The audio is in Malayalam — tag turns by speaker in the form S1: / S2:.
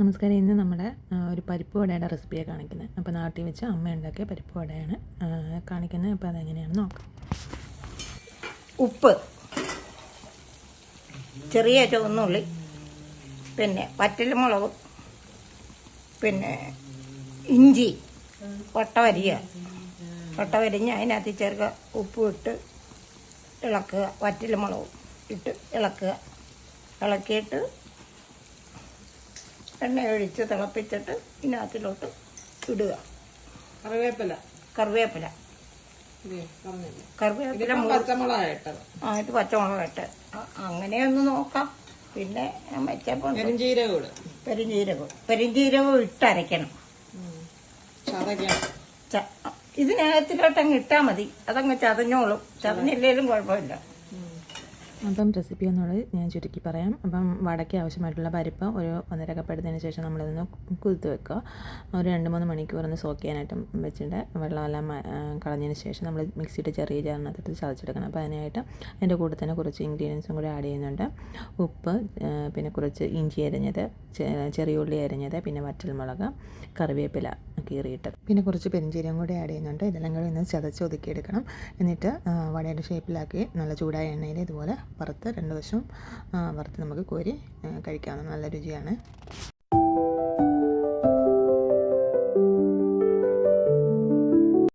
S1: നമസ്കാരം. ഇന്ന് നമ്മുടെ ഒരു പരിപ്പ് വടയുടെ റെസിപ്പിയാണ് കാണിക്കുന്നത് അപ്പോൾ നാട്ടിൽ വെച്ച് അമ്മ ഉണ്ടാക്കിയ പരിപ്പ് വടയാണ് കാണിക്കുന്നത് അപ്പോൾ അതെങ്ങനെയാണെന്ന് നോക്കാം.
S2: ഉപ്പ്. ചെറിയ ചുവന്നുള്ളി പിന്നെ വറ്റൽമുളക്. പിന്നെ ഇഞ്ചി. വട്ട വരിക. വട്ട വരിഞ്ഞ് അതിനകത്ത് ചേർക്കുക. ഉപ്പ് ഇട്ട് ഇളക്കുക. വറ്റൽമുളകും ഇട്ട് ഇളക്കുക. ഇളക്കിയിട്ട് എണ്ണ ഒഴിച്ച് തിളപ്പിച്ചിട്ട് ഇതിനകത്തിലോട്ട് ഇടുക.
S3: കറിവേപ്പില.
S2: കറിവേപ്പില. കറിവേപ്പില മൂ- ആ ഇത് പച്ചമുളക് ഇട്ട് അ- അങ്ങനെയൊന്ന് നോക്കാം. പിന്നെ വെച്ചപ്പോൾ
S3: പെരുംജീരകം ഇടും.
S2: പെരിഞ്ജീരകം പെരിഞ്ജീരകം ഇട്ടരയ്ക്കണം.
S3: ചതയ്ക്കണം.
S2: ച- ഇതിനകത്തിലോട്ട് അങ്ങ് ഇട്ടാൽ മതി. അതങ്ങ് ചതഞ്ഞോളും. ചതഞ്ഞില്ലേലും കുഴപ്പമില്ല.
S1: അപ്പം റെസിപ്പി എന്നുള്ളത് ഞാൻ ചുരുക്കി പറയാം. അപ്പം വടയ്ക്ക് ആവശ്യമായിട്ടുള്ള പരിപ്പ് ഒരു ഒന്നര കപ്പ് എടുത്തതിന് ശേഷം നമ്മളിതൊന്ന് കുതിർത്ത് വെക്കുക. ഒരു രണ്ട് മൂന്ന് മണിക്കൂർ ഒന്ന് സോക്ക് ചെയ്യാനായിട്ട് വെച്ചിട്ട് വെള്ളമെല്ലാം കളഞ്ഞതിന് ശേഷം നമ്മൾ മിക്സിയുടെ ചെറിയ ജാറിനകത്തിട്ട് ചതച്ചെടുക്കണം. അപ്പോൾ അതിനായിട്ട് അതിന്റെ കൂടെ തന്നെ കുറച്ച് ഇൻഗ്രീഡിയൻസും കൂടി ആഡ് ചെയ്യുന്നുണ്ട്. ഉപ്പ് പിന്നെ കുറച്ച് ഇഞ്ചി അരിഞ്ഞത് ചെറിയ ഉള്ളി അരിഞ്ഞത് പിന്നെ വറ്റൽമുളക് കറിവേപ്പില കീറിയിട്ട്. പിന്നെ കുറച്ച് പെരിഞ്ചീരകം കൂടി ആഡ് ചെയ്യുന്നുണ്ട്. ഇതെല്ലാം കൂടി ഒന്ന് ചതച്ച് ഒതുക്കിയെടുക്കണം. എന്നിട്ട് വടയുടെ ഷേപ്പിലാക്കി നല്ല ചൂടായ എണ്ണയിൽ ഇതുപോലെ വറുത്ത് രണ്ട് വശവും വറുത്ത് നമുക്ക് കോരി കഴിക്കാവുന്ന നല്ല രുചിയാണ്.